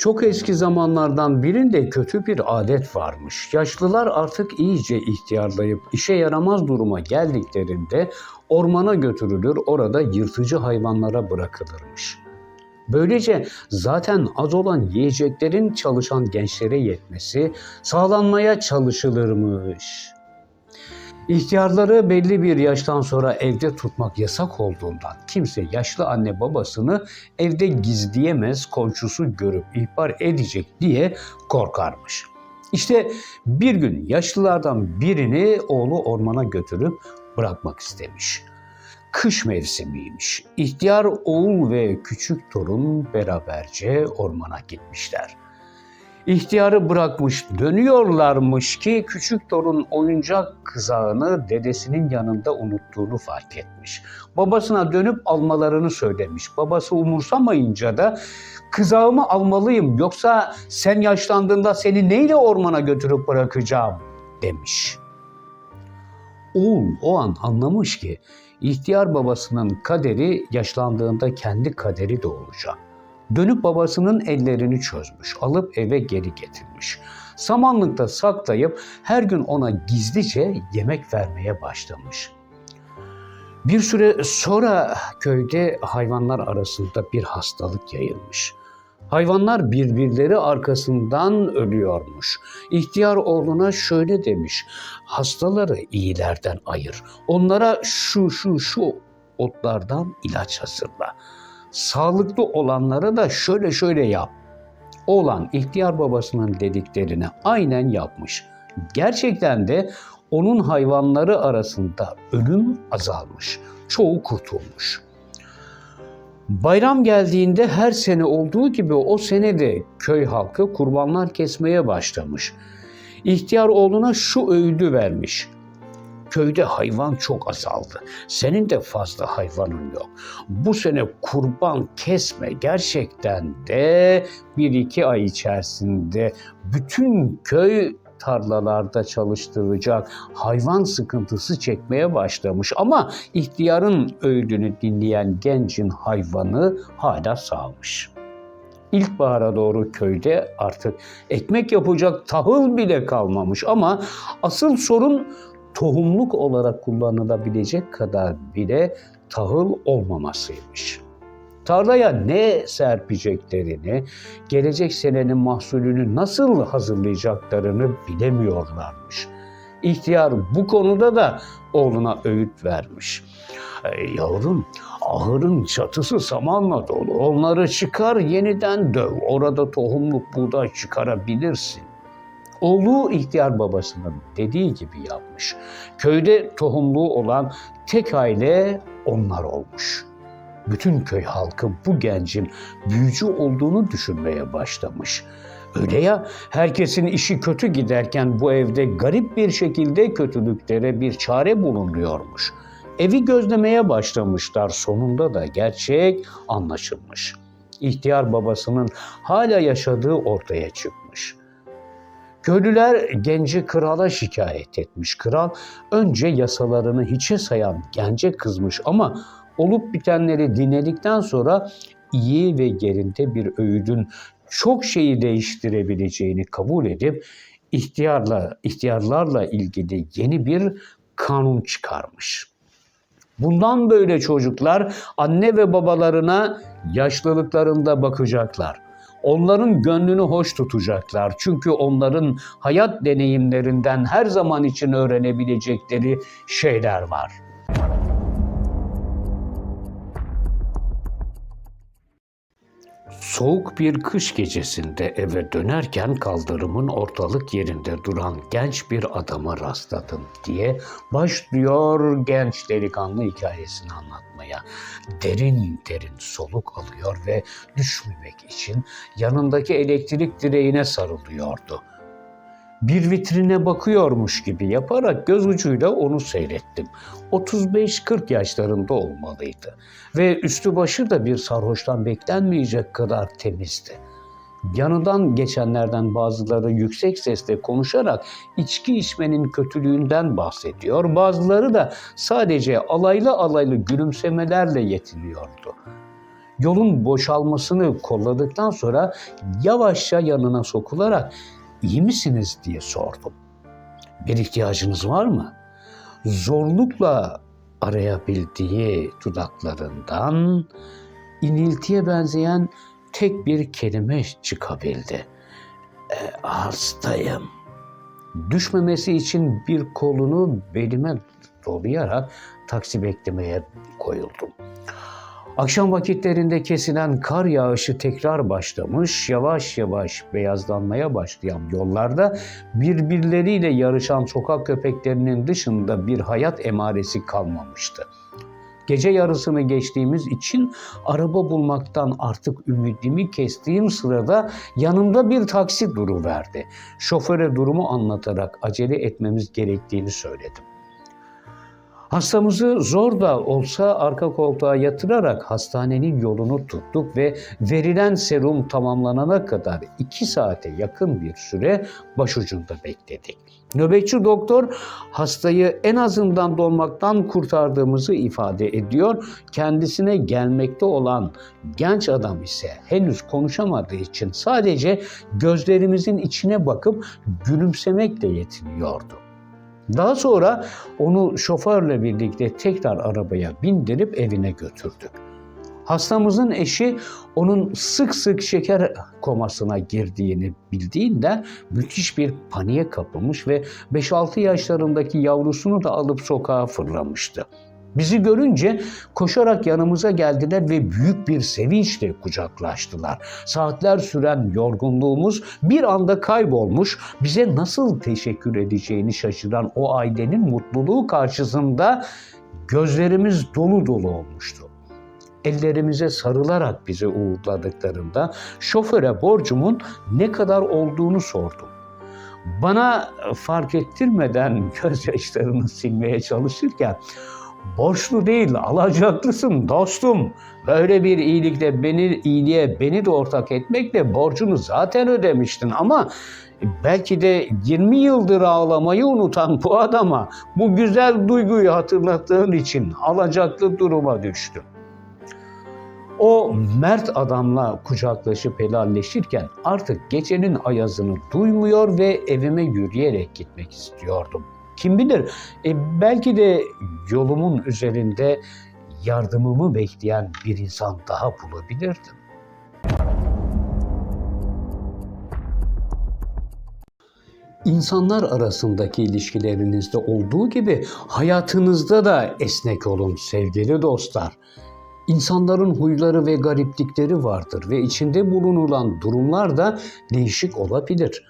Çok eski zamanlardan birinde kötü bir adet varmış. Yaşlılar artık iyice ihtiyarlayıp işe yaramaz duruma geldiklerinde ormana götürülür, orada yırtıcı hayvanlara bırakılırmış. Böylece zaten az olan yiyeceklerin çalışan gençlere yetmesi sağlanmaya çalışılırmış. İhtiyarları belli bir yaştan sonra evde tutmak yasak olduğundan kimse yaşlı anne babasını evde gizleyemez, komşusu görüp ihbar edecek diye korkarmış. İşte bir gün yaşlılardan birini oğlu ormana götürüp bırakmak istemiş. Kış mevsimiymiş. İhtiyar oğul ve küçük torun beraberce ormana gitmişler. İhtiyarı bırakmış dönüyorlarmış ki küçük torun oyuncak kızağını dedesinin yanında unuttuğunu fark etmiş. Babasına dönüp almalarını söylemiş. Babası umursamayınca da kızağımı almalıyım yoksa sen yaşlandığında seni neyle ormana götürüp bırakacağım demiş. Oğul o an anlamış ki ihtiyar babasının kaderi yaşlandığında kendi kaderi de olacak. Dönüp babasının ellerini çözmüş, alıp eve geri getirmiş. Samanlıkta saklayıp her gün ona gizlice yemek vermeye başlamış. Bir süre sonra köyde hayvanlar arasında bir hastalık yayılmış. Hayvanlar birbirleri arkasından ölüyormuş. İhtiyar oğluna şöyle demiş. Hastaları iyilerden ayır. Onlara şu şu şu otlardan ilaç hazırla. Sağlıklı olanlara da şöyle şöyle yap. Oğlan ihtiyar babasının dediklerini aynen yapmış. Gerçekten de onun hayvanları arasında ölüm azalmış. Çoğu kurtulmuş. Bayram geldiğinde her sene olduğu gibi o sene de köy halkı kurbanlar kesmeye başlamış. İhtiyar oğluna şu öğüdü vermiş. Köyde hayvan çok azaldı. Senin de fazla hayvanın yok. Bu sene kurban kesme gerçekten de bir iki ay içerisinde bütün köy tarlalarda çalıştıracak hayvan sıkıntısı çekmeye başlamış ama ihtiyarın öğüdünü dinleyen gencin hayvanı hala sağmış. İlkbahara doğru köyde artık ekmek yapacak tahıl bile kalmamış ama asıl sorun tohumluk olarak kullanılabilecek kadar bile tahıl olmamasıymış. Tarlaya ne serpeceklerini, gelecek senenin mahsulünü nasıl hazırlayacaklarını bilemiyorlarmış. İhtiyar bu konuda da oğluna öğüt vermiş. "Ey yavrum, ahırın çatısı samanla dolu. Onları çıkar yeniden döv. Orada tohumluk buğday çıkarabilirsin. Oğlu ihtiyar babasının dediği gibi yapmış. Köyde tohumluğu olan tek aile onlar olmuş. Bütün köy halkı bu gencin büyücü olduğunu düşünmeye başlamış. Öyle ya herkesin işi kötü giderken bu evde garip bir şekilde kötülüklere bir çare bulunuyormuş. Evi gözlemeye başlamışlar sonunda da gerçek anlaşılmış. İhtiyar babasının hala yaşadığı ortaya çıkmış. Köylüler genci krala şikayet etmiş. Kral önce yasalarını hiçe sayan gence kızmış ama olup bitenleri dinledikten sonra iyi ve yerinde bir öğüdün çok şeyi değiştirebileceğini kabul edip ihtiyarla ihtiyarlarla ilgili yeni bir kanun çıkarmış. Bundan böyle çocuklar anne ve babalarına yaşlılıklarında bakacaklar. Onların gönlünü hoş tutacaklar. Çünkü onların hayat deneyimlerinden her zaman için öğrenebilecekleri şeyler var. Soğuk bir kış gecesinde eve dönerken kaldırımın ortalık yerinde duran genç bir adama rastladım diye başlıyor genç delikanlı hikayesini anlatmaya. Derin derin soluk alıyor ve düşmemek için yanındaki elektrik direğine sarılıyordu. Bir vitrine bakıyormuş gibi yaparak göz ucuyla onu seyrettim. 35-40 yaşlarında olmalıydı ve üstü başı da bir sarhoştan beklenmeyecek kadar temizdi. Yanından geçenlerden bazıları yüksek sesle konuşarak içki içmenin kötülüğünden bahsediyor, bazıları da sadece alaylı alaylı gülümsemelerle yetiniyordu. yolun boşalmasını kolladıktan sonra yavaşça yanına sokularak iyi misiniz diye sordum. Bir ihtiyacınız var mı? Zorlukla arayabildiği dudaklarından iniltiye benzeyen tek bir kelime çıkabildi. E, hastayım. Düşmemesi için bir kolunu belime dolayarak taksi beklemeye koyuldum. Akşam vakitlerinde kesilen kar yağışı tekrar başlamış, yavaş yavaş beyazlanmaya başlayan yollarda birbirleriyle yarışan sokak köpeklerinin dışında bir hayat emaresi kalmamıştı. Gece yarısını geçtiğimiz için araba bulmaktan artık ümidimi kestiğim sırada yanımda bir taksi duruverdi. Şoföre durumu anlatarak acele etmemiz gerektiğini söyledim. Hastamızı zor da olsa arka koltuğa yatırarak hastanenin yolunu tuttuk ve verilen serum tamamlanana kadar iki saate yakın bir süre başucunda bekledik. Nöbetçi doktor hastayı en azından dolmaktan kurtardığımızı ifade ediyor. Kendisine gelmekte olan genç adam ise henüz konuşamadığı için sadece gözlerimizin içine bakıp gülümsemekle yetiniyordu. Daha sonra onu şoförle birlikte tekrar arabaya bindirip evine götürdük. Hastamızın eşi onun sık sık şeker komasına girdiğini bildiğinden müthiş bir paniğe kapılmış ve 5-6 yaşlarındaki yavrusunu da alıp sokağa fırlamıştı. Bizi görünce koşarak yanımıza geldiler ve büyük bir sevinçle kucaklaştılar. Saatler süren yorgunluğumuz bir anda kaybolmuş, bize nasıl teşekkür edeceğini şaşıran o ailenin mutluluğu karşısında gözlerimiz dolu dolu olmuştu. Ellerimize sarılarak bizi uğurladıklarında şoföre borcumun ne kadar olduğunu sordum. Bana fark ettirmeden gözyaşlarını silmeye çalışırken Borçlu değil, alacaklısın dostum. Böyle bir iyilikle beni iyiliğe beni de ortak etmekle borcunu zaten ödemiştin ama belki de 20 yıldır ağlamayı unutan bu adama bu güzel duyguyu hatırlattığın için alacaklı duruma düştüm. O mert adamla kucaklaşıp helalleşirken artık gecenin ayazını duymuyor ve evime yürüyerek gitmek istiyordum. Kim bilir e, belki de yolumun üzerinde yardımımı bekleyen bir insan daha bulabilirdim. İnsanlar arasındaki ilişkilerinizde olduğu gibi hayatınızda da esnek olun sevgili dostlar. İnsanların huyları ve gariplikleri vardır ve içinde bulunulan durumlar da değişik olabilir.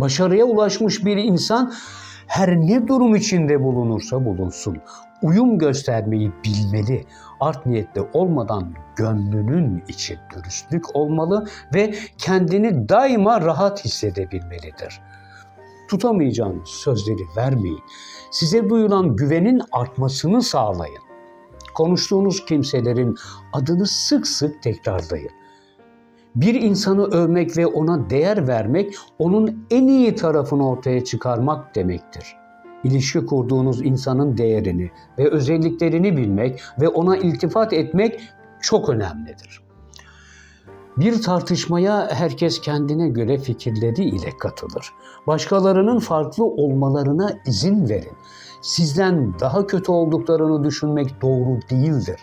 Başarıya ulaşmış bir insan her ne durum içinde bulunursa bulunsun uyum göstermeyi bilmeli. Art niyetli olmadan gönlünün içi dürüstlük olmalı ve kendini daima rahat hissedebilmelidir. Tutamayacağınız sözleri vermeyin. Size duyulan güvenin artmasını sağlayın. Konuştuğunuz kimselerin adını sık sık tekrarlayın. Bir insanı övmek ve ona değer vermek onun en iyi tarafını ortaya çıkarmak demektir. İlişki kurduğunuz insanın değerini ve özelliklerini bilmek ve ona iltifat etmek çok önemlidir. Bir tartışmaya herkes kendine göre fikirleri ile katılır. Başkalarının farklı olmalarına izin verin. Sizden daha kötü olduklarını düşünmek doğru değildir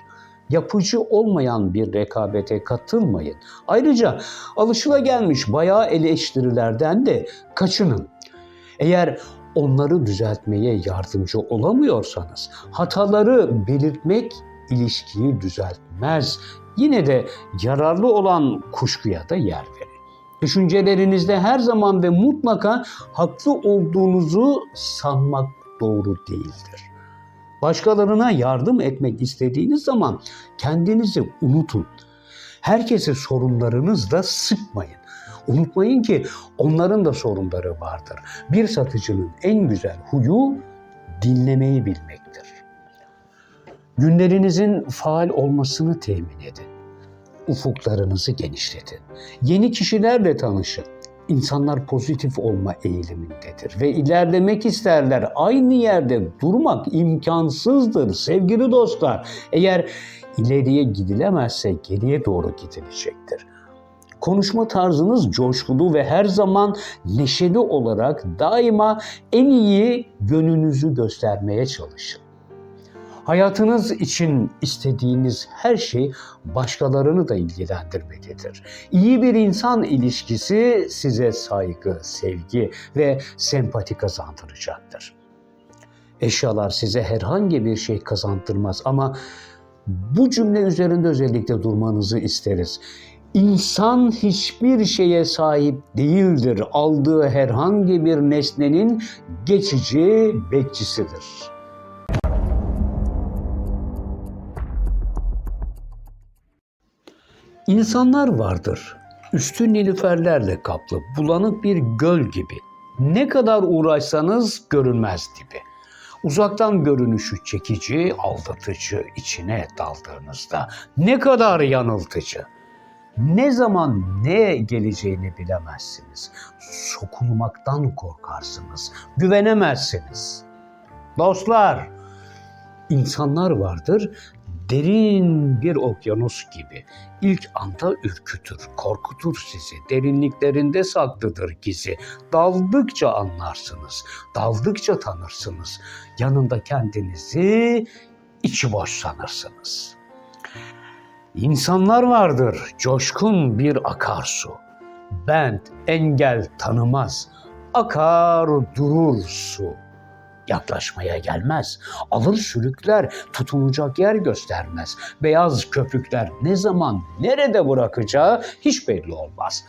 yapıcı olmayan bir rekabete katılmayın. Ayrıca alışılagelmiş bayağı eleştirilerden de kaçının. Eğer onları düzeltmeye yardımcı olamıyorsanız hataları belirtmek ilişkiyi düzeltmez. Yine de yararlı olan kuşkuya da yer verin. Düşüncelerinizde her zaman ve mutlaka haklı olduğunuzu sanmak doğru değildir. Başkalarına yardım etmek istediğiniz zaman kendinizi unutun. Herkesi sorunlarınızla sıkmayın. Unutmayın ki onların da sorunları vardır. Bir satıcının en güzel huyu dinlemeyi bilmektir. Günlerinizin faal olmasını temin edin. Ufuklarınızı genişletin. Yeni kişilerle tanışın. İnsanlar pozitif olma eğilimindedir ve ilerlemek isterler. Aynı yerde durmak imkansızdır sevgili dostlar. Eğer ileriye gidilemezse geriye doğru gidilecektir. Konuşma tarzınız coşkulu ve her zaman neşeli olarak daima en iyi yönünüzü göstermeye çalışın. Hayatınız için istediğiniz her şey başkalarını da ilgilendirmelidir. İyi bir insan ilişkisi size saygı, sevgi ve sempati kazandıracaktır. Eşyalar size herhangi bir şey kazandırmaz ama bu cümle üzerinde özellikle durmanızı isteriz. İnsan hiçbir şeye sahip değildir. Aldığı herhangi bir nesnenin geçici bekçisidir. İnsanlar vardır. Üstü nilüferlerle kaplı, bulanık bir göl gibi. Ne kadar uğraşsanız görünmez gibi. Uzaktan görünüşü çekici, aldatıcı, içine daldığınızda ne kadar yanıltıcı. Ne zaman ne geleceğini bilemezsiniz. Sokulmaktan korkarsınız, güvenemezsiniz. Dostlar, insanlar vardır derin bir okyanus gibi. İlk anda ürkütür, korkutur sizi. Derinliklerinde saklıdır gizi. Daldıkça anlarsınız, daldıkça tanırsınız. Yanında kendinizi içi boş sanırsınız. İnsanlar vardır, coşkun bir akarsu. Bent, engel tanımaz. Akar durur su yaklaşmaya gelmez. Alır sürükler, tutunacak yer göstermez. Beyaz köpükler ne zaman, nerede bırakacağı hiç belli olmaz.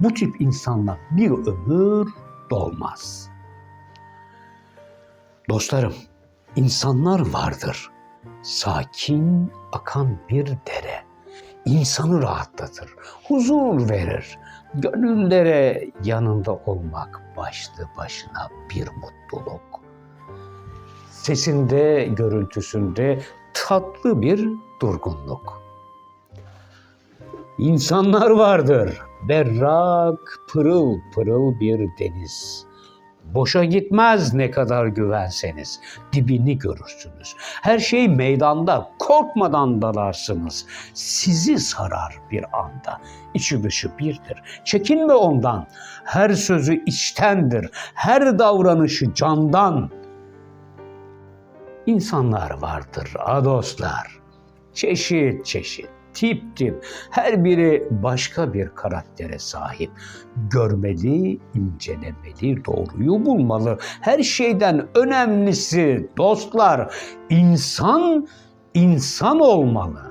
Bu tip insanla bir ömür dolmaz. Dostlarım, insanlar vardır. Sakin akan bir dere. İnsanı rahatlatır, huzur verir. Gönüllere yanında olmak başlı başına bir mutluluk sesinde, görüntüsünde tatlı bir durgunluk. İnsanlar vardır, berrak, pırıl pırıl bir deniz. Boşa gitmez ne kadar güvenseniz, dibini görürsünüz. Her şey meydanda, korkmadan dalarsınız. Sizi sarar bir anda, içi dışı birdir. Çekinme ondan, her sözü içtendir, her davranışı candan.'' İnsanlar vardır a dostlar. Çeşit çeşit, tip tip, her biri başka bir karaktere sahip. Görmeli, incelemeli, doğruyu bulmalı. Her şeyden önemlisi dostlar, insan insan olmalı.